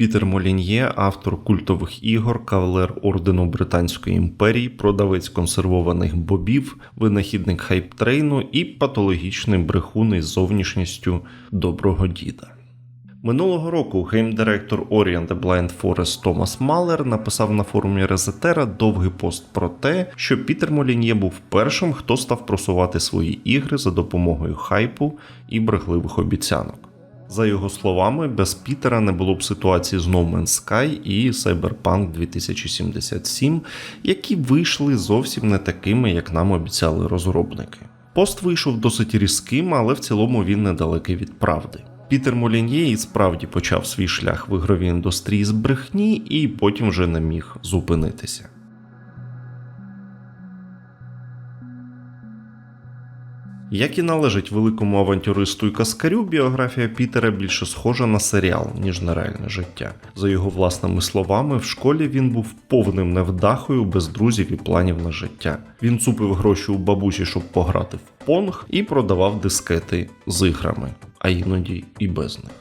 Пітер Молін'є, автор культових ігор, кавалер ордену Британської імперії, продавець консервованих бобів, винахідник хайптрейну і патологічний брехун із зовнішністю доброго діда. Минулого року геймдиректор Orient the Blind Forest Томас Малер написав на форумі Резетера довгий пост про те, що Пітер Молін'є був першим, хто став просувати свої ігри за допомогою хайпу і брехливих обіцянок. За його словами, без Пітера не було б ситуації з No Man's Sky і Cyberpunk 2077, які вийшли зовсім не такими, як нам обіцяли розробники. Пост вийшов досить різким, але в цілому він недалекий від правди. Пітер Молін'є і справді почав свій шлях в ігровій індустрії з брехні і потім вже не міг зупинитися. Як і належить великому авантюристу і каскарю, біографія Пітера більше схожа на серіал, ніж на реальне життя. За його власними словами, в школі він був повним невдахою, без друзів і планів на життя. Він цупив гроші у бабусі, щоб пограти в понг, і продавав дискети з іграми, а іноді і без них.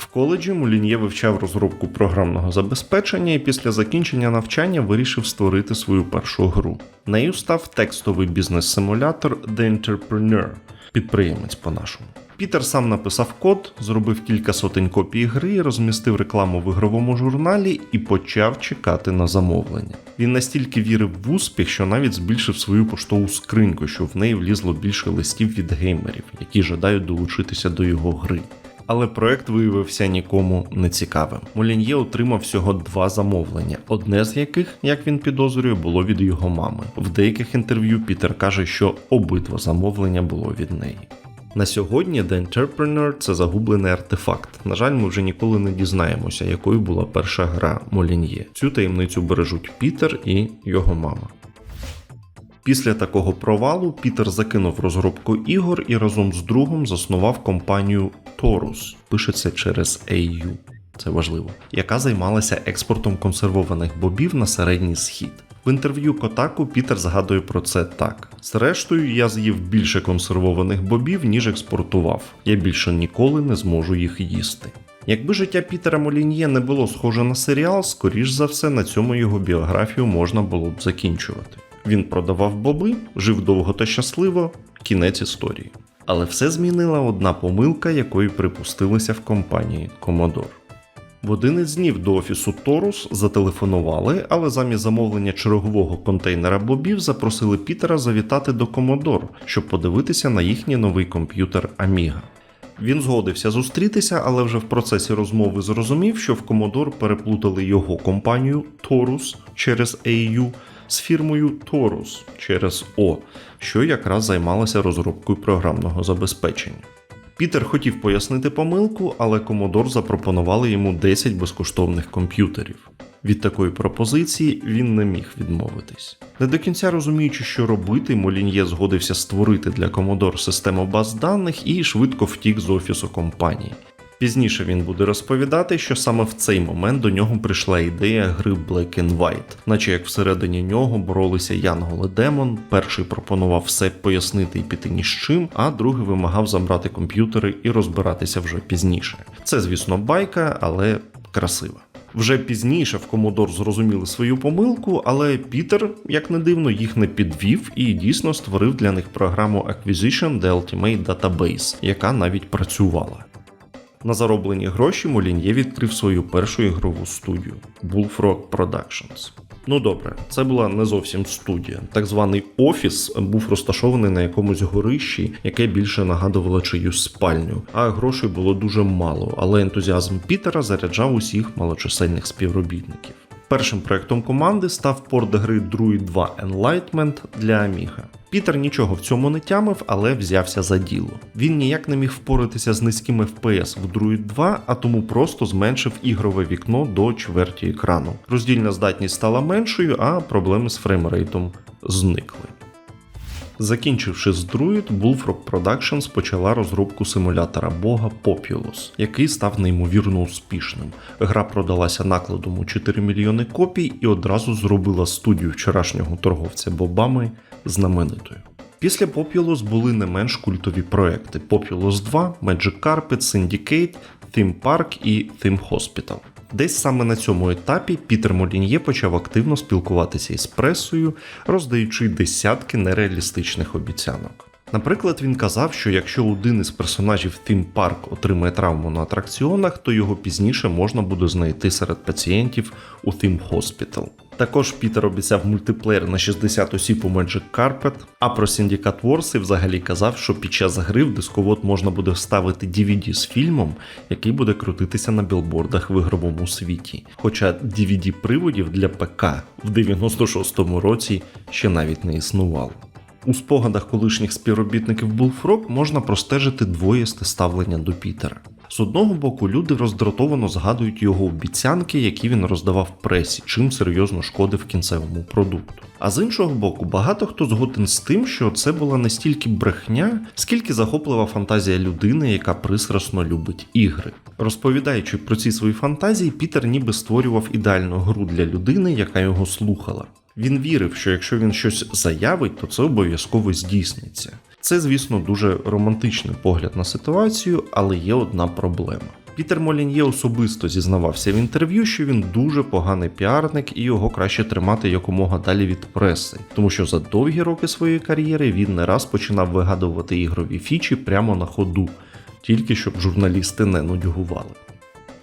В коледжі Мулін'є вивчав розробку програмного забезпечення і після закінчення навчання вирішив створити свою першу гру. Нею став текстовий бізнес-симулятор The Entrepreneur, підприємець по-нашому. Пітер сам написав код, зробив кілька сотень копій гри, розмістив рекламу в ігровому журналі і почав чекати на замовлення. Він настільки вірив в успіх, що навіть збільшив свою поштову скриньку, щоб в неї влізло більше листів від геймерів, які жадають долучитися до його гри але проект виявився нікому не цікавим. Молін'є отримав всього два замовлення, одне з яких, як він підозрює, було від його мами. В деяких інтерв'ю Пітер каже, що обидва замовлення було від неї. На сьогодні The Entrepreneur – це загублений артефакт. На жаль, ми вже ніколи не дізнаємося, якою була перша гра Молін'є. Цю таємницю бережуть Пітер і його мама. Після такого провалу Пітер закинув розробку ігор і разом з другом заснував компанію Torus, пишеться через AU, це важливо, яка займалася експортом консервованих бобів на середній схід. В інтерв'ю Котаку Пітер згадує про це так: зрештою, я з'їв більше консервованих бобів, ніж експортував. Я більше ніколи не зможу їх їсти. Якби життя Пітера Молін'є не було схоже на серіал, скоріш за все на цьому його біографію можна було б закінчувати. Він продавав боби, жив довго та щасливо, кінець історії. Але все змінила одна помилка, якої припустилися в компанії Commodore. В один із днів до офісу Торус зателефонували, але замість замовлення чергового контейнера бобів запросили Пітера завітати до Commodore, щоб подивитися на їхній новий комп'ютер Amiga. Він згодився зустрітися, але вже в процесі розмови зрозумів, що в Commodore переплутали його компанію Torus через AU з фірмою Torus через О, що якраз займалася розробкою програмного забезпечення. Пітер хотів пояснити помилку, але Commodore запропонували йому 10 безкоштовних комп'ютерів. Від такої пропозиції він не міг відмовитись. Не до кінця розуміючи, що робити, Молін'є згодився створити для Commodore систему баз даних і швидко втік з офісу компанії. Пізніше він буде розповідати, що саме в цей момент до нього прийшла ідея гри Black and White, наче як всередині нього боролися Янгол і Демон. Перший пропонував все пояснити і піти ні з чим, а другий вимагав забрати комп'ютери і розбиратися вже пізніше. Це, звісно, байка, але красива. Вже пізніше в Commodore зрозуміли свою помилку, але Пітер, як не дивно, їх не підвів і дійсно створив для них програму Acquisition The Ultimate Database, яка навіть працювала. На зароблені гроші Молін'є відкрив свою першу ігрову студію Bullfrog Productions. Ну добре, це була не зовсім студія. Так званий офіс був розташований на якомусь горищі, яке більше нагадувало чиюсь спальню, а грошей було дуже мало, але ентузіазм Пітера заряджав усіх малочисельних співробітників. Першим проектом команди став порт гри Druid 2 Enlightenment для Amiga. Пітер нічого в цьому не тямив, але взявся за діло. Він ніяк не міг впоратися з низьким FPS в Druid 2, а тому просто зменшив ігрове вікно до чверті екрану. Роздільна здатність стала меншою, а проблеми з фреймрейтом зникли. Закінчивши з Druid, Bullfrog Productions почала розробку симулятора Бога Populous, який став неймовірно успішним. Гра продалася накладом у 4 мільйони копій і одразу зробила студію вчорашнього торговця бобами знаменитою. Після Populous були не менш культові проекти: Populous 2, Magic Carpet, Syndicate, Theme Park і Theme Hospital. Десь саме на цьому етапі Пітер Молін'є почав активно спілкуватися із пресою, роздаючи десятки нереалістичних обіцянок. Наприклад, він казав, що якщо один із персонажів Theme Park отримає травму на атракціонах, то його пізніше можна буде знайти серед пацієнтів у Theme Hospital. Також Пітер обіцяв мультиплеєр на 60 осіб у Magic Carpet, а про Syndicate Wars і взагалі казав, що під час гри в дисковод можна буде вставити DVD з фільмом, який буде крутитися на білбордах в ігровому світі. Хоча DVD-приводів для ПК в 96-му році ще навіть не існувало. У спогадах колишніх співробітників Bullfrog можна простежити двоєсте ставлення до Пітера. З одного боку, люди роздратовано згадують його обіцянки, які він роздавав пресі, чим серйозно шкодив кінцевому продукту. А з іншого боку, багато хто згоден з тим, що це була не стільки брехня, скільки захоплива фантазія людини, яка пристрасно любить ігри. Розповідаючи про ці свої фантазії, Пітер ніби створював ідеальну гру для людини, яка його слухала. Він вірив, що якщо він щось заявить, то це обов'язково здійсниться. Це, звісно, дуже романтичний погляд на ситуацію, але є одна проблема. Пітер Молін'є особисто зізнавався в інтерв'ю, що він дуже поганий піарник і його краще тримати якомога далі від преси, тому що за довгі роки своєї кар'єри він не раз починав вигадувати ігрові фічі прямо на ходу, тільки щоб журналісти не нудьгували.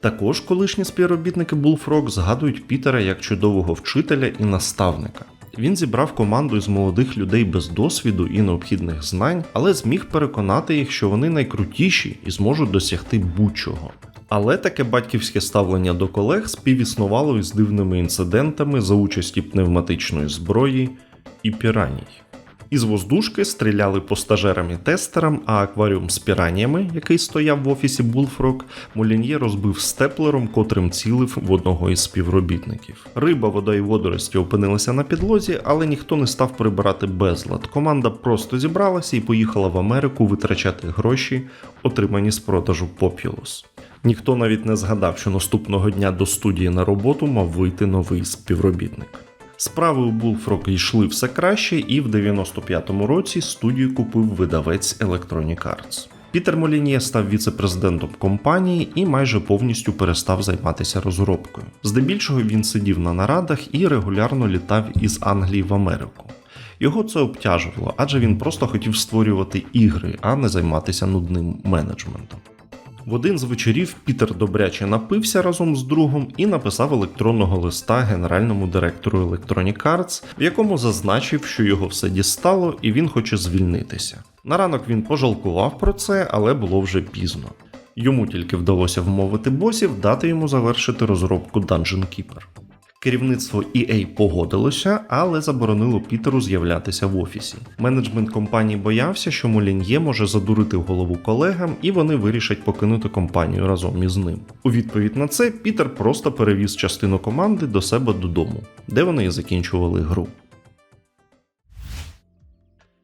Також колишні співробітники Bullfrog згадують Пітера як чудового вчителя і наставника. Він зібрав команду із молодих людей без досвіду і необхідних знань, але зміг переконати їх, що вони найкрутіші і зможуть досягти будь-чого. Але таке батьківське ставлення до колег співіснувало із дивними інцидентами за участі пневматичної зброї і піраній. Із воздушки стріляли по стажерам і тестерам, а акваріум з піраніями, який стояв в офісі Bullfrog, Молін'є розбив степлером, котрим цілив в одного із співробітників. Риба, вода і водорості опинилися на підлозі, але ніхто не став прибирати безлад. Команда просто зібралася і поїхала в Америку витрачати гроші, отримані з продажу Populous. Ніхто навіть не згадав, що наступного дня до студії на роботу мав вийти новий співробітник. Справи у Bullfrog йшли все краще, і в 95-му році студію купив видавець Electronic Arts. Пітер Молінє став віце-президентом компанії і майже повністю перестав займатися розробкою. Здебільшого він сидів на нарадах і регулярно літав із Англії в Америку. Його це обтяжувало, адже він просто хотів створювати ігри, а не займатися нудним менеджментом. В один з вечорів Пітер добряче напився разом з другом і написав електронного листа генеральному директору Electronic Arts, в якому зазначив, що його все дістало і він хоче звільнитися. На ранок він пожалкував про це, але було вже пізно. Йому тільки вдалося вмовити босів дати йому завершити розробку Dungeon Keeper. Керівництво EA погодилося, але заборонило Пітеру з'являтися в офісі. Менеджмент компанії боявся, що Молін'є може задурити голову колегам, і вони вирішать покинути компанію разом із ним. У відповідь на це Пітер просто перевіз частину команди до себе додому, де вони і закінчували гру.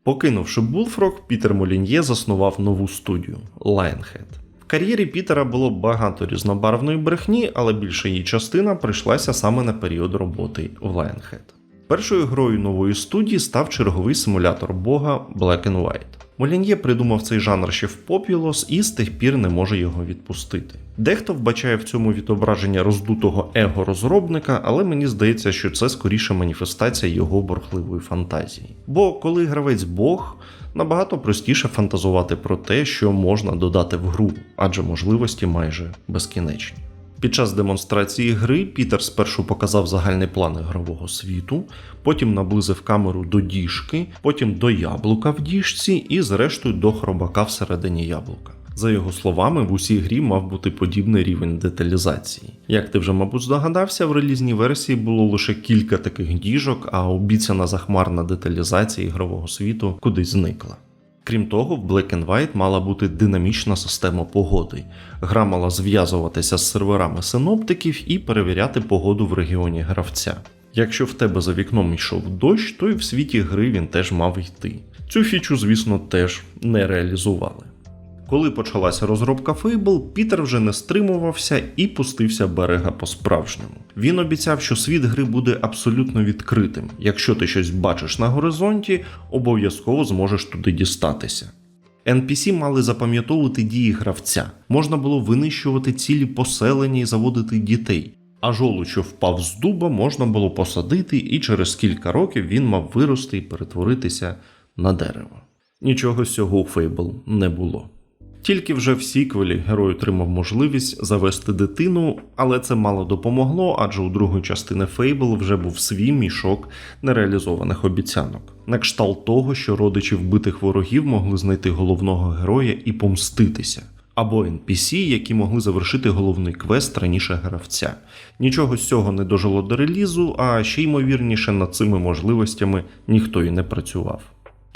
Покинувши Bullfrog, Пітер Молін'є заснував нову студію Lionhead. Кар'єрі Пітера було багато різнобарвної брехні, але більша її частина прийшлася саме на період роботи в Lionhead. Першою грою нової студії став черговий симулятор бога Black and White. Молін'є придумав цей жанр ще в Populous і з тих пір не може його відпустити. Дехто вбачає в цьому відображення роздутого его розробника, але мені здається, що це скоріше маніфестація його борхливої фантазії. Бо коли гравець Бог, набагато простіше фантазувати про те, що можна додати в гру, адже можливості майже безкінечні. Під час демонстрації гри Пітер спершу показав загальний план ігрового світу, потім наблизив камеру до діжки, потім до яблука в діжці і, зрештою, до хробака всередині яблука. За його словами, в усій грі мав бути подібний рівень деталізації. Як ти вже, мабуть, здогадався, в релізній версії було лише кілька таких діжок, а обіцяна захмарна деталізація ігрового світу кудись зникла. Крім того, в Black and White мала бути динамічна система погоди. Гра мала зв'язуватися з серверами синоптиків і перевіряти погоду в регіоні гравця. Якщо в тебе за вікном йшов дощ, то і в світі гри він теж мав йти. Цю фічу, звісно, теж не реалізували. Коли почалася розробка Fable, Пітер вже не стримувався і пустився берега по-справжньому. Він обіцяв, що світ гри буде абсолютно відкритим. Якщо ти щось бачиш на горизонті, обов'язково зможеш туди дістатися. NPC мали запам'ятовувати дії гравця, можна було винищувати цілі поселення і заводити дітей. А жолудь, що впав з дуба, можна було посадити, і через кілька років він мав вирости і перетворитися на дерево. Нічого з цього у Фейбл не було. Тільки вже в сіквелі герой отримав можливість завести дитину, але це мало допомогло, адже у другої частини Фейбл вже був свій мішок нереалізованих обіцянок. На кшталт того, що родичі вбитих ворогів могли знайти головного героя і помститися, або NPC, які могли завершити головний квест раніше гравця. Нічого з цього не дожило до релізу, а ще ймовірніше над цими можливостями ніхто і не працював.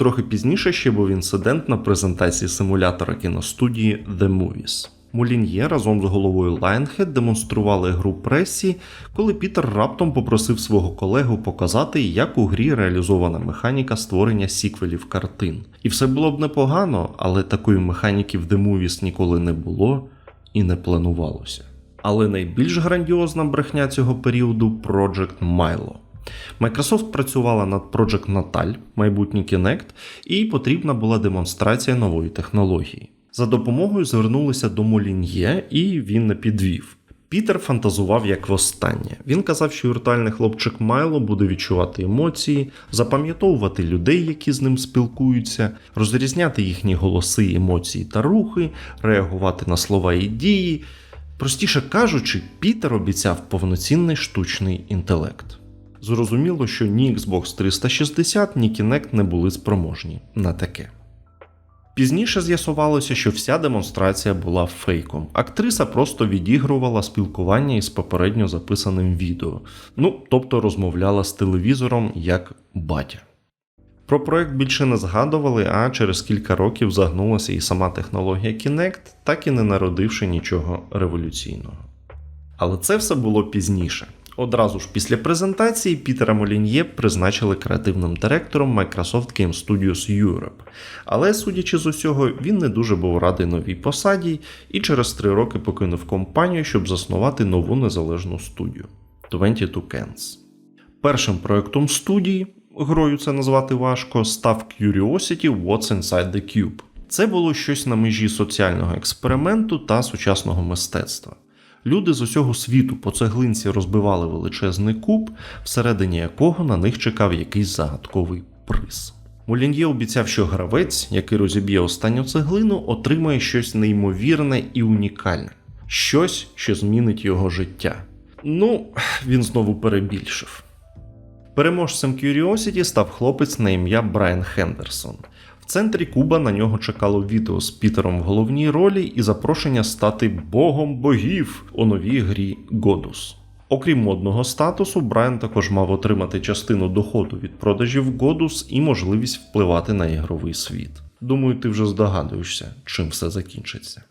Трохи пізніше ще був інцидент на презентації симулятора кіностудії The Movies. Молін'є разом з головою Lionhead демонстрували гру пресі, коли Пітер раптом попросив свого колегу показати, як у грі реалізована механіка створення сіквелів картин. І все було б непогано, але такої механіки в The Movies ніколи не було і не планувалося. Але найбільш грандіозна брехня цього періоду Project Milo. Microsoft працювала над Project Natal, майбутній Kinect, і потрібна була демонстрація нової технології. За допомогою звернулися до Молін'є, і він не підвів. Пітер фантазував як востаннє. Він казав, що віртуальний хлопчик Майло буде відчувати емоції, запам'ятовувати людей, які з ним спілкуються, розрізняти їхні голоси, емоції та рухи, реагувати на слова і дії. Простіше кажучи, Пітер обіцяв повноцінний штучний інтелект. Зрозуміло, що ні Xbox 360, ні Kinect не були спроможні на таке. Пізніше з'ясувалося, що вся демонстрація була фейком. Актриса просто відігрувала спілкування із попередньо записаним відео, ну тобто розмовляла з телевізором як батя. Про проект більше не згадували, а через кілька років загнулася і сама технологія Kinect, так і не народивши нічого революційного. Але це все було пізніше. Одразу ж після презентації Пітера Молін'є призначили креативним директором Microsoft Game Studios Europe. Але, судячи з усього, він не дуже був радий новій посаді і через три роки покинув компанію, щоб заснувати нову незалежну студію 22 Cans. Першим проектом студії, грою це назвати важко, став Curiosity What's Inside the Cube. Це було щось на межі соціального експерименту та сучасного мистецтва. Люди з усього світу по цеглинці розбивали величезний куб, всередині якого на них чекав якийсь загадковий приз. Молін'є обіцяв, що гравець, який розіб'є останню цеглину, отримає щось неймовірне і унікальне, щось, що змінить його життя. Ну, він знову перебільшив. Переможцем Curiosity став хлопець на ім'я Брайан Хендерсон. Центрі Куба на нього чекало відео з Пітером в головній ролі і запрошення стати богом богів у новій грі Godus. Окрім модного статусу, Брайан також мав отримати частину доходу від продажів Godus і можливість впливати на ігровий світ. Думаю, ти вже здогадуєшся, чим все закінчиться.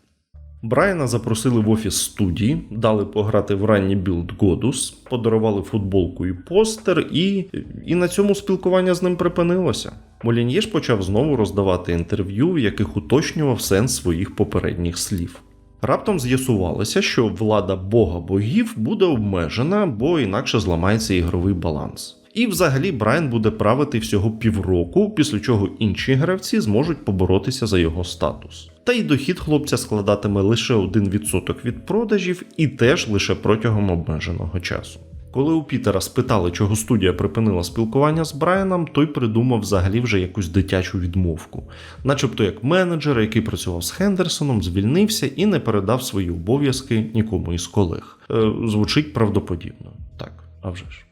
Брайана запросили в офіс студії, дали пограти в ранній білд Godus, подарували футболку і постер, і, і на цьому спілкування з ним припинилося. Молін'є почав знову роздавати інтерв'ю, в яких уточнював сенс своїх попередніх слів. Раптом з'ясувалося, що влада бога богів буде обмежена, бо інакше зламається ігровий баланс. І взагалі Брайан буде правити всього півроку, після чого інші гравці зможуть поборотися за його статус. Та й дохід хлопця складатиме лише 1% від продажів і теж лише протягом обмеженого часу. Коли у Пітера спитали, чого студія припинила спілкування з Брайаном, той придумав взагалі вже якусь дитячу відмовку, начебто як менеджер, який працював з Хендерсоном, звільнився і не передав свої обов'язки нікому із колег. Е, звучить правдоподібно. Так, а вже ж.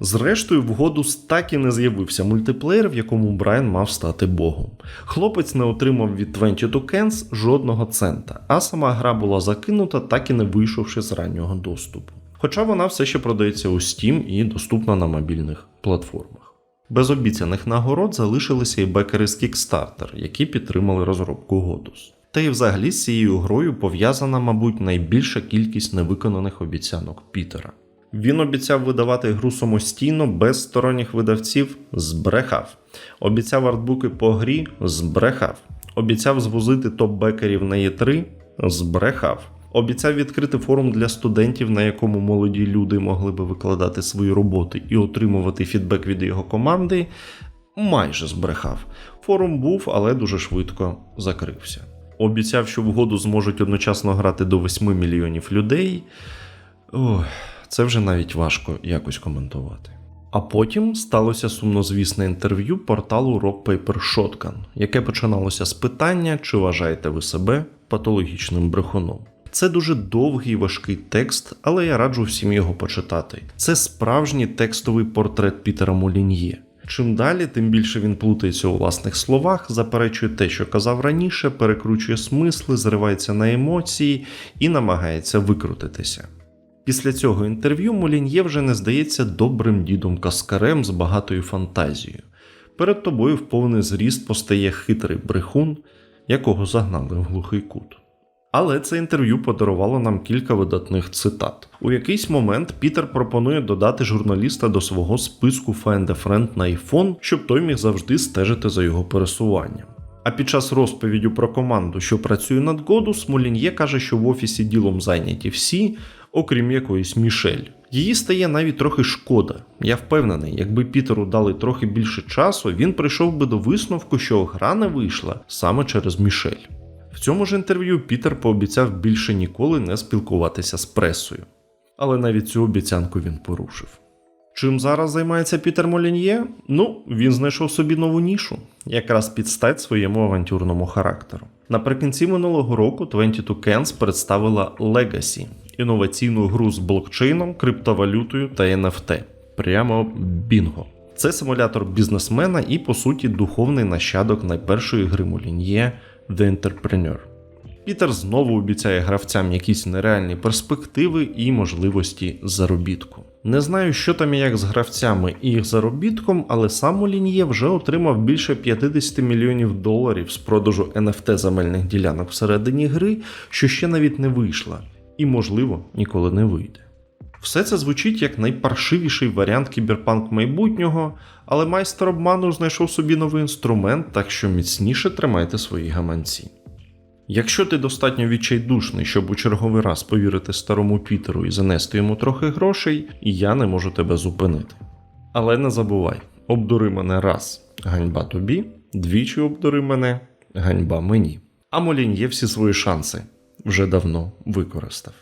Зрештою, в Годус так і не з'явився мультиплеєр, в якому Брайан мав стати богом. Хлопець не отримав від 22 Cans жодного цента, а сама гра була закинута, так і не вийшовши з раннього доступу. Хоча вона все ще продається у Steam і доступна на мобільних платформах. Без обіцяних нагород залишилися і бекери з Kickstarter, які підтримали розробку Годус. Та й взагалі з цією грою пов'язана, мабуть, найбільша кількість невиконаних обіцянок Пітера. Він обіцяв видавати гру самостійно без сторонніх видавців, збрехав. Обіцяв артбуки по грі, збрехав. Обіцяв звозити топ-бекерів на Є3, збрехав. Обіцяв відкрити форум для студентів, на якому молоді люди могли би викладати свої роботи і отримувати фідбек від його команди. майже збрехав. Форум був, але дуже швидко закрився. Обіцяв, що в году зможуть одночасно грати до 8 мільйонів людей. Ох, це вже навіть важко якось коментувати. А потім сталося сумнозвісне інтерв'ю порталу Rock Paper Shotgun, яке починалося з питання, чи вважаєте ви себе патологічним брехуном. Це дуже довгий важкий текст, але я раджу всім його почитати. Це справжній текстовий портрет Пітера Молін'є. Чим далі, тим більше він плутається у власних словах, заперечує те, що казав раніше, перекручує смисли, зривається на емоції і намагається викрутитися. Після цього інтерв'ю Молін'є вже не здається добрим дідом каскарем з багатою фантазією. Перед тобою в повний зріст постає хитрий брехун, якого загнали в глухий кут. Але це інтерв'ю подарувало нам кілька видатних цитат. У якийсь момент Пітер пропонує додати журналіста до свого списку Find a Friend на iPhone, щоб той міг завжди стежити за його пересуванням. А під час розповідю про команду, що працює над Годус, Молін'є каже, що в офісі ділом зайняті всі, окрім якоїсь Мішель. Її стає навіть трохи шкода. Я впевнений, якби Пітеру дали трохи більше часу, він прийшов би до висновку, що гра не вийшла саме через Мішель. В цьому ж інтерв'ю Пітер пообіцяв більше ніколи не спілкуватися з пресою. Але навіть цю обіцянку він порушив. Чим зараз займається Пітер Молін'є? Ну, він знайшов собі нову нішу, якраз під стать своєму авантюрному характеру. Наприкінці минулого року 22 Cans представила Legacy – інноваційну гру з блокчейном, криптовалютою та NFT. Прямо бінго. Це симулятор бізнесмена і, по суті, духовний нащадок найпершої гри Молін'є The Entrepreneur. Пітер знову обіцяє гравцям якісь нереальні перспективи і можливості заробітку. Не знаю, що там і як з гравцями і їх заробітком, але сам Молін'є вже отримав більше 50 мільйонів доларів з продажу NFT земельних ділянок всередині гри, що ще навіть не вийшла, і, можливо, ніколи не вийде. Все це звучить як найпаршивіший варіант кіберпанк майбутнього, але майстер обману знайшов собі новий інструмент, так що міцніше тримайте свої гаманці. Якщо ти достатньо відчайдушний, щоб у черговий раз повірити старому Пітеру і занести йому трохи грошей, я не можу тебе зупинити. Але не забувай, обдури мене раз, ганьба тобі, двічі обдури мене, ганьба мені. А Молін'є всі свої шанси вже давно використав.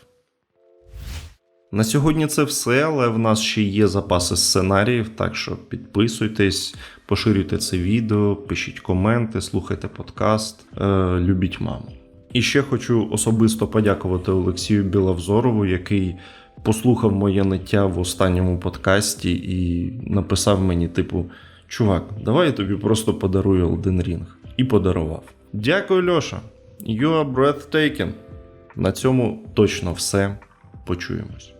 На сьогодні це все, але в нас ще є запаси сценаріїв, так що підписуйтесь, поширюйте це відео, пишіть коменти, слухайте подкаст, е, любіть маму. І ще хочу особисто подякувати Олексію Біловзорову, який послухав моє ниття в останньому подкасті і написав мені, типу: Чувак, давай я тобі просто подарую Elden Ring. І подарував. Дякую, Льоша. You are breathtaking. На цьому точно все. Почуємось.